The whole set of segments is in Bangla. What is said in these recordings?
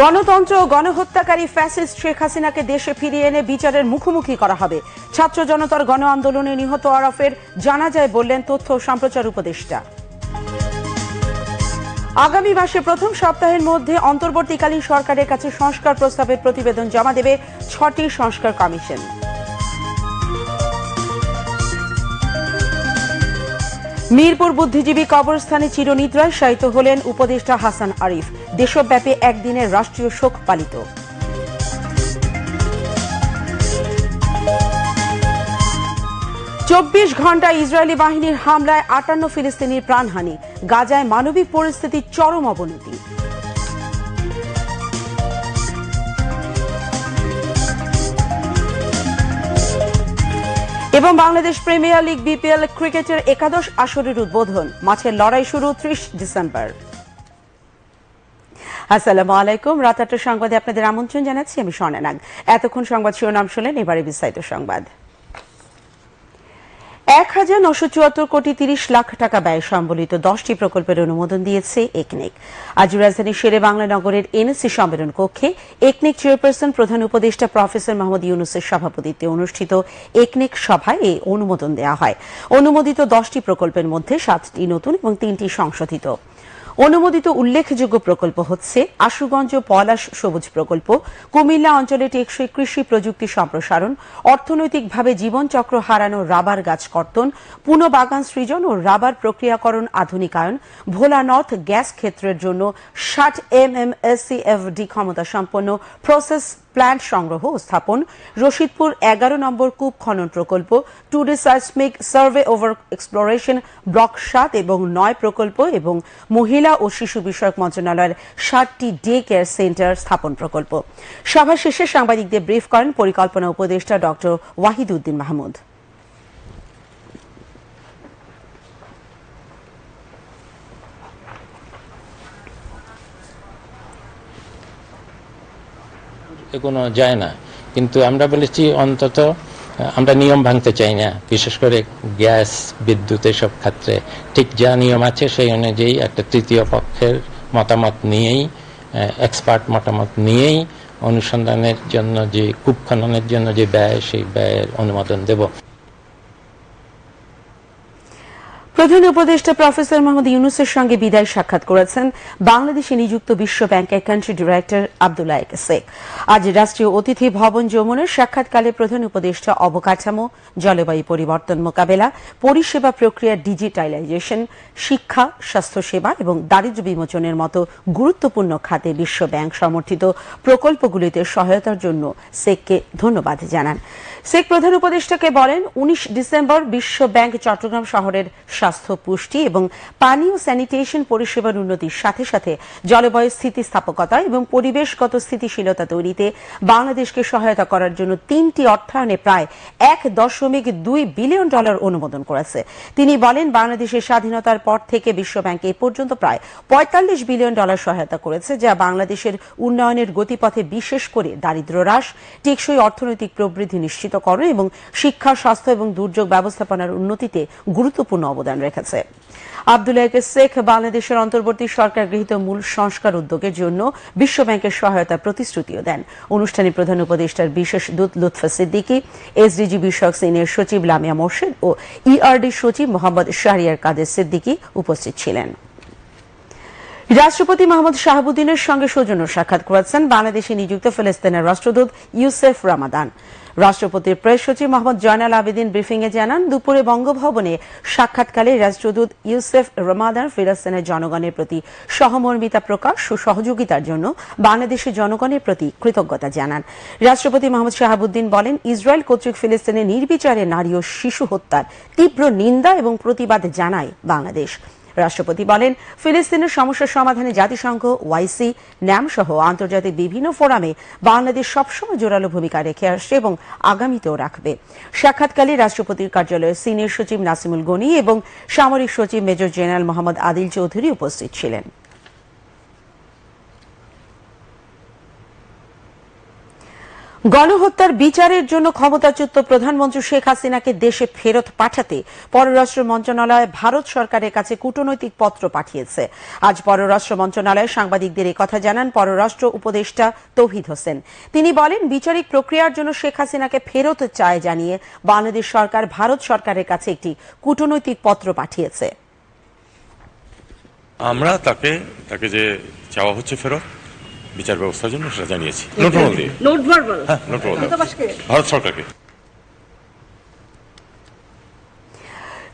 গণতন্ত্র ও গণহত্যাকারী ফ্যাসিস্ট শেখ হাসিনাকে দেশে ফিরিয়ে এনে বিচারের মুখোমুখি করা হবে। ছাত্র জনতার গণ আন্দোলনে নিহত আরফের জানা যায় বললেন তথ্য সম্প্রচার উপদেষ্টা। আগামী মাসে প্রথম সপ্তাহের মধ্যে অন্তর্বর্তীকালীন সরকারের কাছে সংস্কার প্রস্তাবের প্রতিবেদন জমা দেবে ছটি সংস্কার কমিশন। মিরপুর বুদ্ধিজীবী কবরস্থানে চিরনিদ্রায় শায়িত হলেন উপদেষ্টা হাসান আরিফ। দেশব্যাপী একদিনের রাষ্ট্রীয় শোক পালিত। চব্বিশ ঘণ্টা ইসরায়েলি বাহিনীর হামলায় আটান্ন ফিলিস্তিনির প্রাণহানি, গাজায় মানবিক পরিস্থিতির চরম অবনতি। এবং বাংলাদেশ প্রিমিয়ার লিগ বিপিএল ক্রিকেটের একাদশ আসরের উদ্বোধন, মাঠের লড়াই শুরু ত্রিশ ডিসেম্বর। আসসালামু আলাইকুম। রাত আটটার সংবাদে আপনাদের আমন্ত্রণ জানাচ্ছি। আমি স্বর্ণা নাগ। এতক্ষণ সংবাদ শিরোনাম শুনলেন এবারে বিস্তারিত সংবাদ। এক হাজার নশো চুয়াত্তর কোটি তিরিশ লাখ টাকা ব্যয় সম্বলিত দশটি প্রকল্পের অনুমোদন দিয়েছে একনেক। আজ রাজধানীর শেরে বাংলা নগরের এনএসসি সম্মেলন কক্ষে একনেক চেয়ারপারসন প্রধান উপদেষ্টা প্রফেসর মোহাম্মদ ইউনুসের সভাপতিত্বে অনুষ্ঠিত একনেক সভায় এই অনুমোদন দেওয়া হয়। অনুমোদিত দশটি প্রকল্পের মধ্যে সাতটি নতুন এবং তিনটি সংশোধিত। অনুমোদিত উল্লেখযোগ্য প্রকল্প হচ্ছে আশুগঞ্জ পলাশ সবুজ প্রকল্প। কুমিল্লা অঞ্চলে টেকসই কৃষি প্রযুক্তি সম্প্রসারণ, অর্থনৈতিকভাবে জীবনচক্র হারানো রাবার গাছ কর্তন, পুনঃবাগান সৃজন ও রাবার প্রক্রিয়াকরণ আধুনিকায়ন, ভোলা নর্থ গ্যাস ক্ষেত্রের জন্য ষাট এম এম এসসিএফডি ক্ষমতা সম্পন্ন প্রসেস প্ল্যান্ট সংগ্রহ স্থাপন, রশিদপুর এগারো নম্বর কূপ খনন প্রকল্প two D seismic survey over exploration block সাত এবং নয় প্রকল্প এবং মহিলা ও শিশু বিষয়ক মন্ত্রণালয়ের ষাটটি ডে কেয়ার সেন্টার স্থাপন প্রকল্প। সভা শেষে সাংবাদিকদের ব্রিফ করেন পরিকল্পনা উপদেষ্টা ডক্টর ওয়াহিদ উদ্দিন মাহমুদ। কোনো যায় না। কিন্তু আমরা বলেছি অন্তত আমরা নিয়ম ভাঙতে চাই না। বিশেষ করে গ্যাস, বিদ্যুৎ এসব ক্ষেত্রে। ঠিক যা নিয়ম আছে সেই অনুযায়ী একটা তৃতীয় পক্ষের মতামত নিয়েই এক্সপার্ট মতামত নিয়েই অনুসন্ধানের জন্য যে কূপ খননের জন্য যে ব্যয়, সেই ব্যয়ের অনুমোদন দেব। প্রধান উপদেষ্টা প্রফেসর মোহাম্মদ ইউনুসের সঙ্গে বিদায় সাক্ষাৎ করেছেন বাংলাদেশে নিযুক্ত বিশ্ব ব্যাংকের কান্ট্রি ডিরেক্টর আবদুল্লাহ শেখ। আজ রাষ্ট্রীয় অতিথি ভবন যমুনের সাক্ষাৎকালে প্রধান উপদেষ্টা অবকাঠামো, জলবায়ু পরিবর্তন মোকাবেলা, পরিষেবা প্রক্রিয়া ডিজিটালাইজেশন শিক্ষা, স্বাস্থ্যসেবা এবং দারিদ্র্য বিমোচনের মতো গুরুত্বপূর্ণ খাতে বিশ্ব ব্যাংক সমর্থিত প্রকল্পগুলিতে সহায়তার জন্য শেখকে ধন্যবাদ জানান। শেখ প্রধান উপদেষ্টাকে বলেন, উনিশ ডিসেম্বর বিশ্ব ব্যাংক চট্টগ্রাম শহরের স্বাস্থ্য পুষ্টি এবং পানি ও স্যানিটেশন পরিষেবার উন্নতির সাথে সাথে জলবায়ু স্থিতিস্থাপকতা এবং পরিবেশগত স্থিতিশীলতা তৈরিতে বাংলাদেশকে সহায়তা করার জন্য তিনটি অর্থায়নে প্রায় এক দশমিক দুই বিলিয়ন ডলার অনুমোদন করেছে। তিনি বলেন, বাংলাদেশের স্বাধীনতার পর থেকে বিশ্ব ব্যাংক এ পর্যন্ত প্রায় পঁয়তাল্লিশ বিলিয়ন ডলার সহায়তা করেছে, যা বাংলাদেশের উন্নয়নের গতিপথে বিশেষ করে দারিদ্র হ্রাস, টেকসই অর্থনৈতিক প্রবৃদ্ধি নিশ্চিতকরণ এবং শিক্ষা, স্বাস্থ্য এবং দুর্যোগ ব্যবস্থাপনার উন্নতিতে গুরুত্বপূর্ণ অবদান রেখেছে। আবদুল্লাহ শেখ বাংলাদেশের অন্তর্বর্তী সরকার গৃহীত মূল সংস্কার উদ্যোগের জন্য বিশ্ব ব্যাংকের সহায়তার প্রতিশ্রুতিও দেন। অনুষ্ঠানে প্রধান উপদেষ্টার বিশেষ দূত লুৎফা সিদ্দিকী, এসডিজি বিষয়ক সিনিয়র সচিব লামিয়া মোর্শেদ ও ইআরডি সচিব মোহাম্মদ শাহরিয়ার কাদের সিদ্দিকী উপস্থিত ছিলেন। রাষ্ট্রপতি মোহাম্মদ শাহাবুদ্দিনের সঙ্গে সৌজন্য সাক্ষাৎ করেছেন বাংলাদেশে নিযুক্ত ফিলিস্তিনের রাষ্ট্রদূত ইউসেফ রামাদান। রাষ্ট্রপতির প্রেস সচিব মোহাম্মদ জয়নাল আবেদিন এ জানান, দুপুরে বঙ্গভবনে সাক্ষাৎকালে রাষ্ট্রদূত ইউসেফ রমাদান ফিলিস্তিনের জনগণের প্রতি সহমর্মিতা প্রকাশ ও সহযোগিতার জন্য বাংলাদেশের জনগণের প্রতি কৃতজ্ঞতা জানান। রাষ্ট্রপতি মোহাম্মদ শাহাবুদ্দিন বলেন, ইসরায়েল কর্তৃক ফিলিস্তিনের নির্বিচারে নারী ও শিশু হত্যার তীব্র নিন্দা এবং প্রতিবাদ জানায় বাংলাদেশ। রাষ্ট্রপতি বলেন, ফিলিস্তিনের সমস্যা সমাধানে জাতিসংঘ ওয়াইসি ন্যাম সহ আন্তর্জাতিক বিভিন্ন ফোরামে বাংলাদেশ সবসময় জোরালো ভূমিকা রেখে আসছে এবং আগামীতেও রাখবে। সাক্ষাৎকালে রাষ্ট্রপতির কার্যালয়ের সিনিয়র সচিব নাসিমুল গনি এবং সামরিক সচিব মেজর জেনারেল মোহাম্মদ আদিল চৌধুরী উপস্থিত ছিলেন। গণহত্যার বিচারের জন্য ক্ষমতাচ্যুত প্রধানমন্ত্রী শেখ হাসিনাকে দেশে ফেরত পাঠাতে পররাষ্ট্র মন্ত্রণালয় ভারত সরকারের কাছে কূটনৈতিক পত্র পাঠিয়েছে। আজ পররাষ্ট্র মন্ত্রণালয় সাংবাদিকদের কথা জানান পররাষ্ট্র উপদেষ্টা তৌহিদ হোসেন। তিনি বলেন, বিচারিক প্রক্রিয়ার জন্য শেখ হাসিনাকে ফেরত চায় জানিয়ে বাংলাদেশ সরকার ভারত সরকারের কাছে একটি কূটনৈতিক পত্র পাঠিয়েছে। আমরা তাকে তাকে যে চাওয়া হচ্ছে ফেরত বিচার ব্যবস্থার জন্য সেটা জানিয়েছি। নোট ভার্বাল হ্যাঁ ভারত সরকারকে।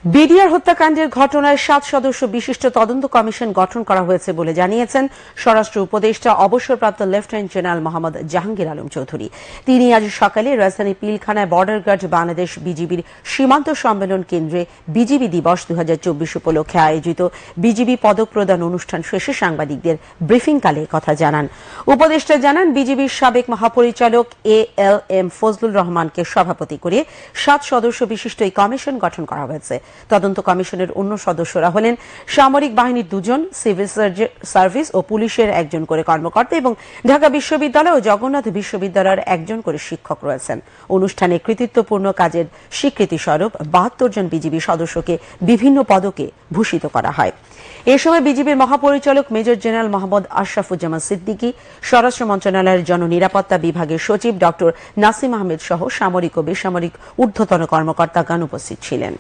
বিডিআর হত্যাকাণ্ডের ঘটনায় সাত সদস্য বিশিষ্ট তদন্ত কমিশন গঠন করা হয়েছে বলে জানিয়েছেন স্বরাষ্ট্র উপদেষ্টা অবসরপ্রাপ্ত লেফটেন্যান্ট জেনারেল মোহাম্মদ জাহাঙ্গীর আলম চৌধুরী। তিনি আজ সকালে রাজধানী পিলখানায় বর্ডার গার্ড বাংলাদেশ বিজিবির সীমান্ত সম্মেলন কেন্দ্রে বিজিবি দিবস দু হাজার চব্বিশ উপলক্ষে আয়োজিত বিজিবি পদক প্রদান অনুষ্ঠান শেষে সাংবাদিকদের ব্রিফিংকালে কথা জানান। উপদেষ্টা জানান, বিজিবির সাবেক মহাপরিচালক এ এল এম ফজলুর রহমানকে সভাপতি করে সাত সদস্য বিশিষ্ট এই কমিশন গঠন করা হয়েছে। তদন্ত কমিশনের অন্য সদস্যরা হলেন সামরিক বাহিনীর দুজন, সিভিল সার্ভিস ও পুলিশের একজন করে কর্মকর্তা এবং ঢাকা বিশ্ববিদ্যালয় ও জগন্নাথ বিশ্ববিদ্যালয়ের একজন করে শিক্ষক রয়েছেন। অনুষ্ঠানে কৃতিত্বপূর্ণ কাজের স্বীকৃতি স্বরূপ বাহাত্তর জন বিজিবি সদস্যকে বিভিন্ন পদকে ভূষিত করা হয়। এ সময় বিজিবির মহাপরিচালক মেজর জেনারেল মোহাম্মদ আশরাফুজ্জামান সিদ্দিকী, স্বরাষ্ট্র মন্ত্রণালয়ের জননিরাপত্তা বিভাগের সচিব ডক্টর নাসিম আহমেদ সহ সামরিক ও বেসামরিক ঊর্ধ্বতন কর্মকর্তাগণ উপস্থিত ছিলেন।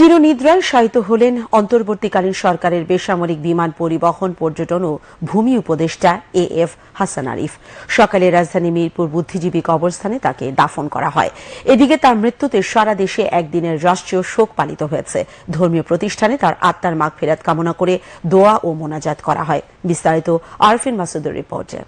চিরনিদ্রায় শায়িত হলেন অন্তর্বর্তীকালীন সরকারের বেসামরিক বিমান পরিবহন পর্যটন ও ভূমি উপদেষ্টা এ এফ হাসান আরিফ। সকালে রাজধানী মিরপুর বুদ্ধিজীবী কবরস্থানে তাকে দাফন করা হয়। এদিকে তার মৃত্যুতে সারা দেশে একদিনের রাষ্ট্রীয় শোক পালিত হয়েছে। ধর্মীয় প্রতিষ্ঠানে তার আত্মার মাগ ফেরাত কামনা করে দোয়া ও মোনাজাত করা হয়। বিস্তারিত আরফিন মাসুদের রিপোর্টে।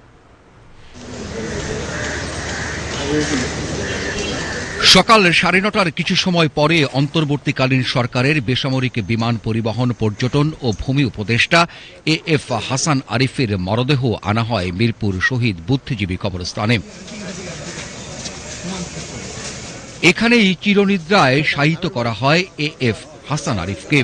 সকাল সাড়ে নটার কিছু সময় পরে অন্তর্বর্তীকালীন সরকারের বেসামরিক বিমান পরিবহন পর্যটন ও ভূমি উপদেষ্টা এ এফ হাসান আরিফের মরদেহ আনা হয় মিরপুর শহীদ বুদ্ধিজীবী কবরস্থানে। এখানেই চিরনিদ্রায় শায়িত করা হয় এ এফ হাসান আরিফকে।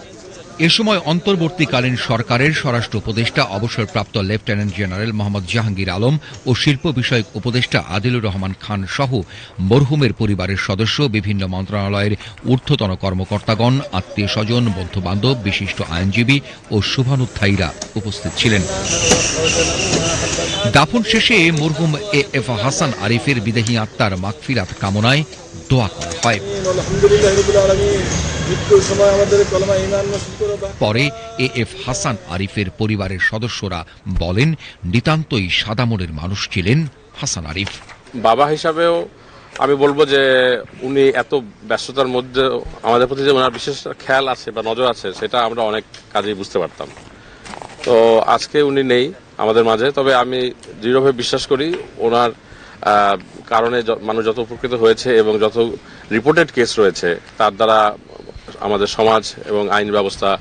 এ সময় অন্তর্বর্তীকালীন সরকারের স্বরাষ্ট্র উপদেষ্টা, অবসরপ্রাপ্ত লেফটেন্যান্ট জেনারেল মোহাম্মদ জাহাঙ্গীর আলম ও শিল্প বিষয়ক উপদেষ্টা আদিলুর রহমান খান সহ মরহুমের পরিবারের সদস্য, বিভিন্ন মন্ত্রণালয়ের ঊর্ধ্বতন কর্মকর্তাগণ আত্মীয় স্বজন বন্ধু বান্ধব বিশিষ্ট আইনজীবী ও শুভানুধ্যায়ীরা উপস্থিত ছিলেন। দাফন শেষে মরহুম এ এফ হাসান আরিফের বিদেহী আত্মার মাগফিরাত কামনায় দোয়া করা হয়। পরে এ এফ হাসান আরিফের পরিবারের সদস্যরা বলেন নিতান্তই সাদামনের মানুষ ছিলেন হাসান আরিফ। বাবা হিসাবেও আমি বলব যে উনি এত ব্যস্ততার মধ্যে আমাদের প্রতি যে ওনার বিশেষ খেয়াল আছে বা নজর আছে সেটা আমরা অনেক কাজেই বুঝতে পারতাম। তো আজকে উনি নেই আমাদের মাঝে তবে আমি দৃঢ়ভাবে বিশ্বাস করি ওনার কারণে মানুষ যত উপকৃত হয়েছে এবং যত রিপোর্টেড কেস রয়েছে তার দ্বারা আমাদের সমাজ এবং আইন ব্যবস্থা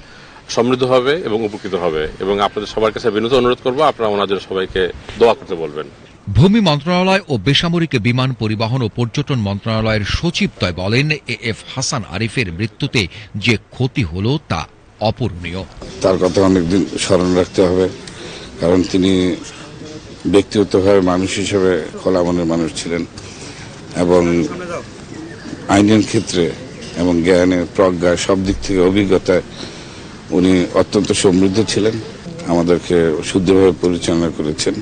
সমৃদ্ধ হবে এবং উপকৃত হবে। এবং আপনাদের সবার কাছে বিনীত অনুরোধ করব আপনারা ওনাদের সবাইকে দোয়া করতে বলবেন। ভূমি মন্ত্রণালয় ও বেসামরিক বিমান পরিবহন ও পর্যটন মন্ত্রণালয়ের সচিবদ্বয় বলেন এ এফ হাসান আরিফের মৃত্যুতে যে ক্ষতি হল তা অপূরণীয়। তার কথা অনেকদিন স্মরণ রাখতে হবে কারণ তিনি ব্যক্তিগতভাবে মানুষ হিসেবে খোলা মনের মানুষ ছিলেন এবং আইনের ক্ষেত্রে এবং জ্ঞানে প্রজ্ঞা সব দিক থেকে অভিজ্ঞতায় উনি অত্যন্ত সমৃদ্ধ ছিলেন, আমাদেরকে শুদ্ধভাবে পরিচালনা করেছেন।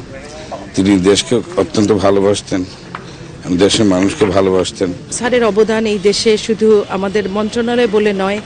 তিনি দেশকে অত্যন্ত ভালোবাসতেন, দেশের মানুষকে ভালোবাসতেন। স্যারের অবদান এই দেশে শুধু আমাদের মন্ত্রণালয় বলে নয়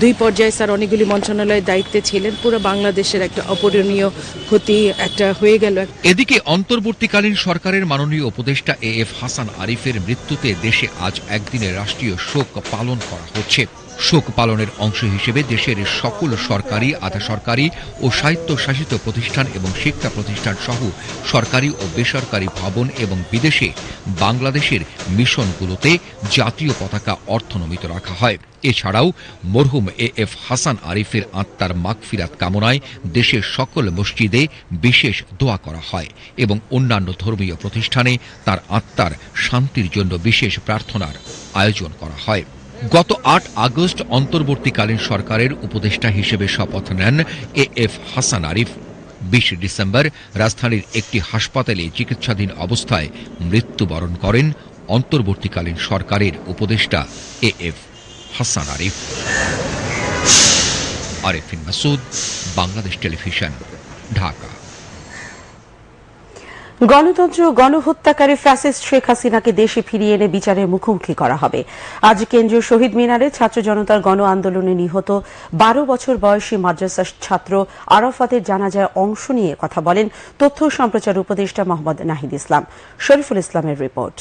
দুই পর্যায়ে স্যার অনেকগুলি মন্ত্রণালয়ের দায়িত্বে ছিলেন। পুরো বাংলাদেশের একটা অপূরণীয় ক্ষতি একটা হয়ে গেল। এদিকে অন্তর্বর্তীকালীন সরকারের মাননীয় উপদেষ্টা এ এফ হাসান আরিফের মৃত্যুতে দেশে আজ একদিনের রাষ্ট্রীয় শোক পালন করা হচ্ছে। শোক পালনের অংশ হিসেবে দেশের সকল সরকারি আধা সরকারি ও স্বায়ত্তশাসিত প্রতিষ্ঠান এবং শিক্ষা প্রতিষ্ঠান সহ সরকারি ও বেসরকারি ভবন এবং বিদেশে বাংলাদেশের মিশনগুলোতে জাতীয় পতাকা অর্থনমিত রাখা হয়। এছাড়াও মরহুম এ এফ হাসান আরিফের আত্মার মাগফিরাত কামনায় দেশের সকল মসজিদে বিশেষ দোয়া করা হয় এবং অন্যান্য ধর্মীয় প্রতিষ্ঠানে তার আত্মার শান্তির জন্য বিশেষ প্রার্থনার আয়োজন করা হয়। গত আট আগস্ট অন্তর্বর্তীকালীন সরকারের উপদেষ্টা হিসেবে শপথ নেন এ এফ হাসান আরিফ। বিশ ডিসেম্বর রাজধানীর একটি হাসপাতালে চিকিৎসাধীন অবস্থায় মৃত্যুবরণ করেন অন্তর্বর্তীকালীন সরকারের উপদেষ্টা A F Hasan Arif. Arefin Masud, Bangladesh television, Dhaka. গণতন্ত্র গণহত্যাকারী ফ্যাসিস্ট শেখ হাসিনাকে দেশে ফিরিয়ে এনে বিচারের মুখোমুখি করা হবে। আজ কেন্দ্রীয় শহীদ মিনারে ছাত্র জনতার গণ আন্দোলনে নিহত বারো বছর বয়সী মাদ্রাসা ছাত্র আরাফাতের জানাজায় অংশ নিয়ে কথা বলেন তথ্য সম্প্রচার উপদেষ্টা মোহাম্মদ নাহিদ ইসলাম। শরীফুল ইসলামের রিপোর্ট।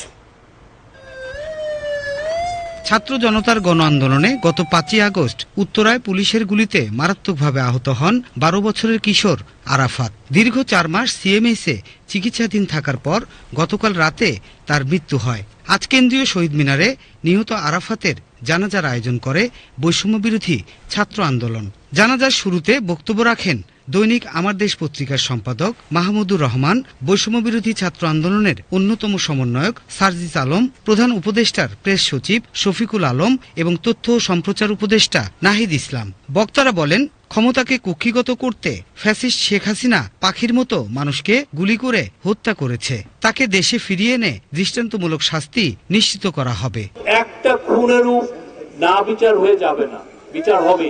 ছাত্র জনতার গণ আন্দোলনে গত পাঁচই আগস্ট উত্তরায় পুলিশের গুলিতে মারাত্মকভাবে আহত হন বারো বছরের কিশোর আরাফাত। দীর্ঘ চার মাস সিএমএসে চিকিৎসাধীন থাকার পর গতকাল রাতে তার মৃত্যু হয়। আজ কেন্দ্রীয় শহীদ মিনারে নিহত আরাফাতের জানাজার আয়োজন করে বৈষম্য বিরোধী ছাত্র আন্দোলন। জানাজার শুরুতে বক্তব্য রাখেন দৈনিক আমার দেশ পত্রিকার সম্পাদক মাহমুদুর রহমান, বৈষম্য বিরোধী ছাত্র আন্দোলনের অন্যতম সমন্বয়ক সার্জিস আলম, প্রধান উপদেষ্টার প্রেস সচিব শফিকুল আলম এবং তথ্য ও সম্প্রচার উপদেষ্টা নাহিদ ইসলাম। বক্তারা বলেন, ক্ষমতাকে কুক্ষিগত করতে ফ্যাসিস্ট শেখ হাসিনা পাখির মতো মানুষকে গুলি করে হত্যা করেছে। তাকে দেশে ফিরিয়ে এনে দৃষ্টান্তমূলক শাস্তি নিশ্চিত করা হবে। একটা খুনেরও না বিচার হয়ে যাবে না। বিচার হবে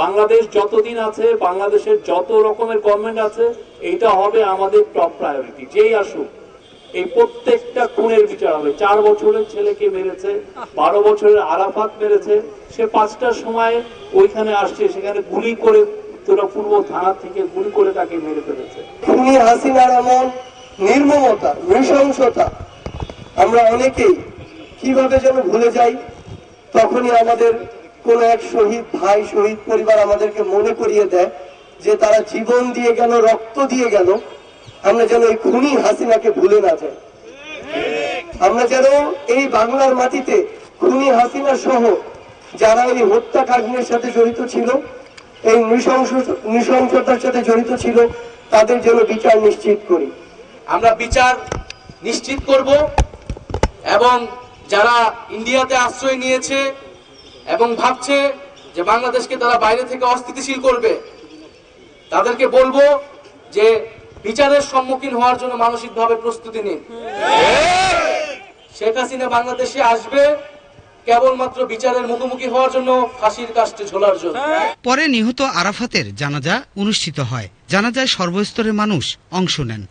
বাংলাদেশ যতদিন আছে, বাংলাদেশের যত রকমের গভর্নমেন্ট আছে এইটা হবে আমাদের টপ প্রায়োরিটি যেই আসুক, এই প্রত্যেকটা খুনের বিচার হবে। চার বছরের ছেলেকে মেরেছে, বারো বছরের আরাফাত মেরেছে, সে পাঁচটার সময় ওইখানে আসছে, সেখানে গুলি করে তোরা পূর্ব থানা থেকে গুলি করে তাকে মেরে ফেলেছে। খুনি হাসিনার এমন নির্মমতা, নৃশংসতা, আমরা অনেকেই কীভাবে যেন ভুলে যাই, তখনই আমাদের কোন এক শহীদ, ভাই শহীদ পরিবার আমাদেরকে মনে করিয়ে দেয় যে তারা জীবন দিয়ে গেল, রক্ত দিয়ে গেল। আমরা যেন এই খুনি হাসিনাকে ভুলে না যাই। আমরা যেন এই বাংলার মাটিতে খুনি হাসিনা সহ যারা এই হত্যাকাণ্ডের সাথে জড়িত ছিল, এই নৃশংস, নৃশংসতার সাথে জড়িত ছিল, তাদের জন্য বিচার নিশ্চিত করি। আমরা বিচার নিশ্চিত করব এবং যারা ইন্ডিয়াতে আশ্রয় নিয়েছে এবং ভাবছে যে বাংলাদেশকে তারা বাইরে থেকে অস্থিতিশীল করবে। তাদেরকে বলব যে বিচারের সম্মুখীন হওয়ার জন্য মানসিকভাবে প্রস্তুতি নিন। শেখ হাসিনা বাংলাদেশে আসবে কেবলমাত্র বিচারের মুখোমুখি হওয়ার জন্য ফাঁসির কাস্টে ঝোলার জন্য। পরে নিহত আরাফাতের জানাজা অনুষ্ঠিত হয়। জানাজায় সর্বস্তরের মানুষ অংশ নেন।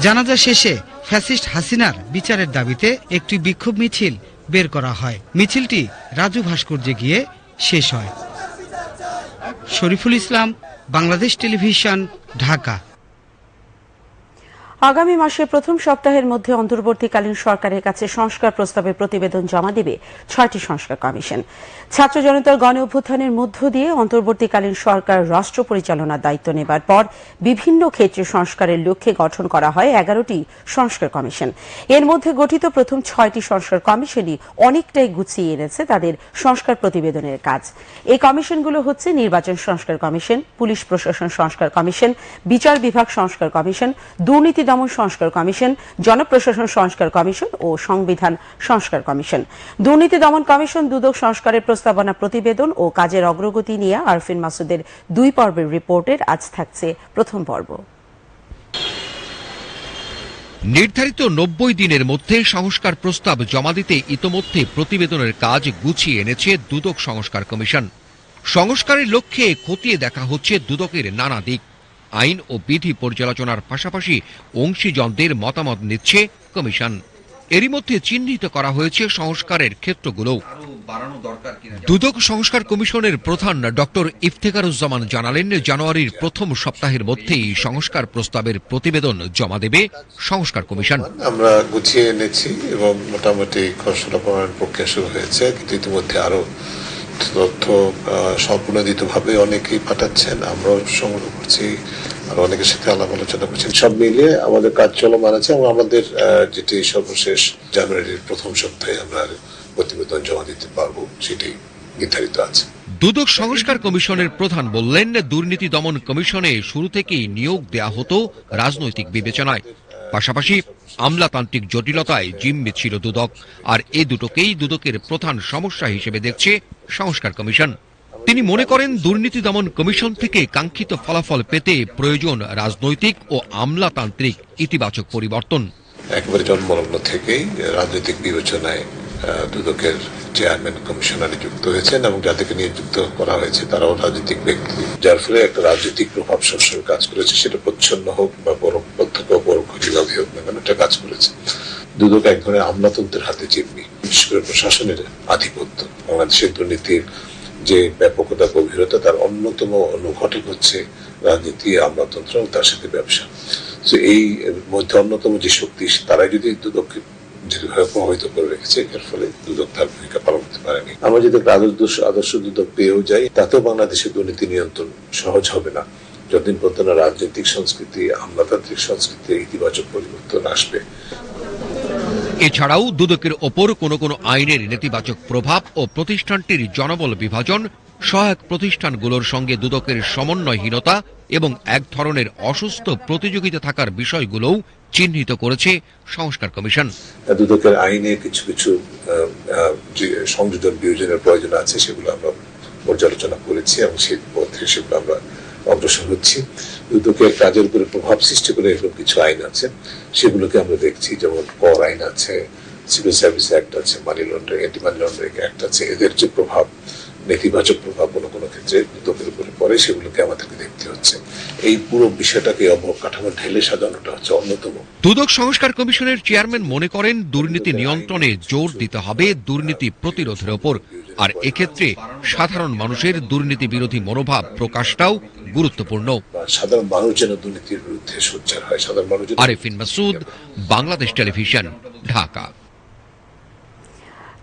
জানাজা শেষে ফ্যাসিস্ট হাসিনার বিচারের দাবিতে একটি বিক্ষোভ মিছিল বের করা হয়। মিছিলটি রাজু ভাস্কর্যে গিয়ে শেষ হয়। শরীফুল ইসলাম, বাংলাদেশ টেলিভিশন, ঢাকা। আগামী মাসের প্রথম সপ্তাহের মধ্যে অন্তর্বর্তীকালীন সরকারের কাছে সংস্কার প্রস্তাবে প্রতিবেদন জমা দেবে ছয়টি সংস্কার কমিশন। ছাত্র জনতার গণ অভ্যুত্থানের মধ্য দিয়ে অন্তর্বর্তীকালীন সরকার রাষ্ট্র পরিচালনার দায়িত্ব নেবার পর বিভিন্ন ক্ষেত্রে সংস্কারের লক্ষ্যে গঠন করা হয় এগারোটি সংস্কার কমিশন। এর মধ্যে গঠিত প্রথম ছয়টি সংস্কার কমিশনই অনেকটাই গুছিয়ে এনেছে তাদের সংস্কার প্রতিবেদনের কাজ। এই কমিশনগুলো হচ্ছে নির্বাচন সংস্কার কমিশন, পুলিশ প্রশাসন সংস্কার কমিশন, বিচার বিভাগ সংস্কার কমিশন, দুর্নীতি দমন সংস্কার কমিশন, জনপ্রশাসন সংস্কার কমিশন ও সংবিধান সংস্কার কমিশন। দুর্নীতি দমন কমিশন দুদক সংস্কারের প্রস্তাবনা প্রতিবেদন ও কাজের অগ্রগতি নিয়ে আরফিন মাসুদের দুই পর্বের রিপোর্টের আজ থাকছে প্রথম পর্ব। নির্ধারিত নব্বই দিনের মধ্যে সংস্কার প্রস্তাব জমা দিতে ইতোমধ্যে প্রতিবেদনের কাজ গুছিয়ে এনেছে দুদক সংস্কার কমিশন। সংস্কারের লক্ষ্যে খতিয়ে দেখা হচ্ছে দুদকের নানা দিক। আইন ও বিধি পর্যালোচনার পাশাপাশি অংশীজনদের মতামত নিচ্ছে কমিশন। এরই মধ্যে চিহ্নিত করা হয়েছে সংস্কারের ক্ষেত্রগুলো দুদক সংস্কার কমিশনের প্রধান ডক্টর ইফতেকারুজ্জামান জানালেন, জানুয়ারির প্রথম সপ্তাহের মধ্যেই সংস্কার প্রস্তাবের প্রতিবেদন জমা দেবে সংস্কার কমিশন। আমরা গুছিয়ে এনেছি এবং মোটামুটি খসড়া প্রণয়ন প্রক্রিয়া শুরু হয়েছে, কিন্তু ইতিমধ্যে আরও তথ্য সম্পূর্ণদিত ভাবে অনেকেই পাঠাচ্ছেন। আমরাও সংগ্রহ করছি আর অনেকের সাথে আলাপ আলোচনা করছি সব মিলিয়ে আমাদের কাজ চলমান আছে এবং আমাদের যেটি সর্বশেষ জানুয়ারির প্রথম সপ্তাহে আমরা প্রতিবেদন জমা দিতে পারব, সেটি নির্ধারিত আছে। দুদক সংস্কার কমিশনের প্রধান বললেন, দুর্নীতি দমন কমিশনে শুরু থেকেই নিয়োগ দেয়া হতো রাজনৈতিক বিবেচনায়। পাশাপাশি আমলাতান্ত্রিক জটিলতায় জিম্মি ছিল দুদক, আর এ দুটোকেই দুদকের প্রধান সমস্যা হিসেবে দেখছে সংস্কার কমিশন। তিনি মনে করেন দুর্নীতি দমন কমিশন থেকে কাঙ্ক্ষিত ফলাফল পেতে প্রয়োজন রাজনৈতিক ও আমলাতান্ত্রিক ইতিবাচক পরিবর্তন। একেবারে জন্মলগ্ন থেকেই রাজনৈতিক বিবেচনায় দুদকের চেয়ারম্যান, কমিশনার নিযুক্ত হয়েছেন এবং যাদেরকে নিযুক্ত করা হয়েছে তারাও রাজনৈতিক ব্যক্তি। যার ফলে একটা রাজনৈতিক প্রভাব সবসময় কাজ করেছে, সেটা প্রচ্ছন্ন হোক বা প্রত্যক্ষ পরোক্ষ যেভাবে হোক না কেন, এটা কাজ করেছে। দুদক এক ধরনের আমলাতন্ত্রের হাতে জিম্মি, বিশেষ করে প্রশাসনের আধিপত্য। বাংলাদেশের দুর্নীতির যে ব্যাপকতা, গভীরতা তার অন্যতম অনুঘটক হচ্ছে রাজনীতি, আমলাতন্ত্র তার সাথে ব্যবসা। তো এই মধ্যে অন্যতম যে শক্তি, তারাই যদি দুদককে দীর্ঘভাবে প্রভাবিত করে রেখেছে, এর ফলে দুদক তার ভূমিকা পালন করতে পারেনি। আমরা যদি আদর্শ আদর্শ দুদক পেয়েও যাই, তাতেও বাংলাদেশের দুর্নীতি নিয়ন্ত্রণ সহজ হবে না। যতদিন পর্যন্ত রাজনৈতিক সংস্কৃতি, আমলাতান্ত্রিক সংস্কৃতির ইতিবাচক পরিবর্তন আসবে এছাড়াও দুদকের ওপর কোনো কোনো আইনের নেতিবাচক প্রভাব ও প্রতিষ্ঠানটির জনবল বিভাজন, সহায়ক প্রতিষ্ঠানগুলোর সঙ্গে দুদকের সমন্বয়হীনতা এবং এক ধরনের অসুস্থ প্রতিযোগিতা থাকার বিষয়গুলোও চিহ্নিত করেছে সংস্কার কমিশন। দুদকের আইনে কিছু কিছু সংযোজন বিয়োজনের প্রয়োজন আছে সেগুলো আমরা পর্যালোচনা করেছি এবং সেই পথে সেগুলো আমরা অগ্রসর হচ্ছি। দুদকের কাজের উপরে প্রভাব সৃষ্টি করে এরকম কিছু আইন আছে। সেগুলোকে আমরা দেখছি, যেমন কর আইন আছে সিভিল সার্ভিস অ্যাক্ট আছে money laundering anti money laundering act আছে। এদের যে প্রভাব নেতিবাচক প্রভাব কোনো কোনো ক্ষেত্রে দুদকের উপরে পড়ে সেগুলোকে আমাদেরকে দেখতে হচ্ছে। এই পুরো বিষয়টাকে অবকাঠামো ঢেলে সাজানোটা হচ্ছে অন্যতম। দুদক সংস্কার কমিশনের চেয়ারম্যান মনে করেন দুর্নীতি নিয়ন্ত্রণে জোর দিতে হবে দুর্নীতি প্রতিরোধের ওপর। আর এক্ষেত্রে সাধারণ মানুষের দুর্নীতি বিরোধী মনোভাব প্রকাশটাও গুরুত্বপূর্ণ। সাধারণ মানুষ যেন দুর্নীতির বিরুদ্ধে সোচ্চার হয় সাধারণ মানুষ আরেফিন মাসুদ বাংলাদেশ টেলিভিশন ঢাকা।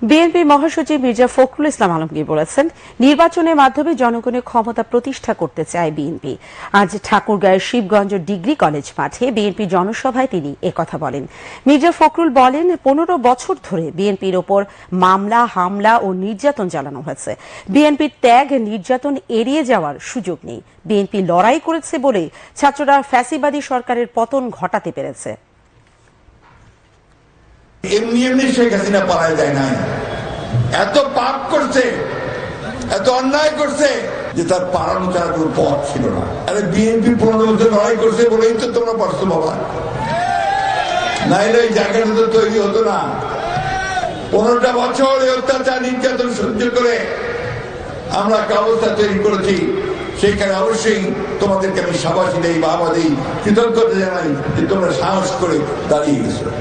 বিএনপি মহাসচিব মির্জা ফখরুল ইসলাম আলমগীর বলেছেন, নির্বাচনের মাধ্যমে জনগণের ক্ষমতা প্রতিষ্ঠা করতে চায় বিএনপি। আজ ঠাকুরগাঁয়ের শিবগঞ্জ ডিগ্রি কলেজ মাঠে বিএনপি জনসভায় তিনি একথা বলেন। মির্জা ফখরুল বলেন, পনেরো বছর ধরে বিএনপির ওপর মামলা, হামলা ও নির্যাতন চালানো হয়েছে। বিএনপির ত্যাগ, নির্যাতন এড়িয়ে যাওয়ার সুযোগ নেই। বিএনপি লড়াই করেছে বলে ছাত্ররা ফ্যাসিবাদী সরকারের পতন ঘটাতে পেরেছে। এমনি এমনি শেখ হাসিনা পালায় যায় নাই। এত পাপ করছে, এত অন্যায় করছে যে তার পালানো ছাড়া কোনো পথ ছিল না। আরে বিএনপি পনেরো বছর লড়াই করছে বলেই তো তোমরা পারছ বাবা। নাইলে এই জায়গাটা তো তৈরি হতো না। পনেরোটা বছর এই অত্যাচার, নির্যাতন সহ্য করে আমরা একটা অবস্থা তৈরি করেছি। সেখানে অবশ্যই তোমাদেরকে আমি সাবাসী দেই, বাবা দিই, কৃতজ্ঞতা জানাই যে তোমরা সাহস করে দাঁড়িয়ে গেছো।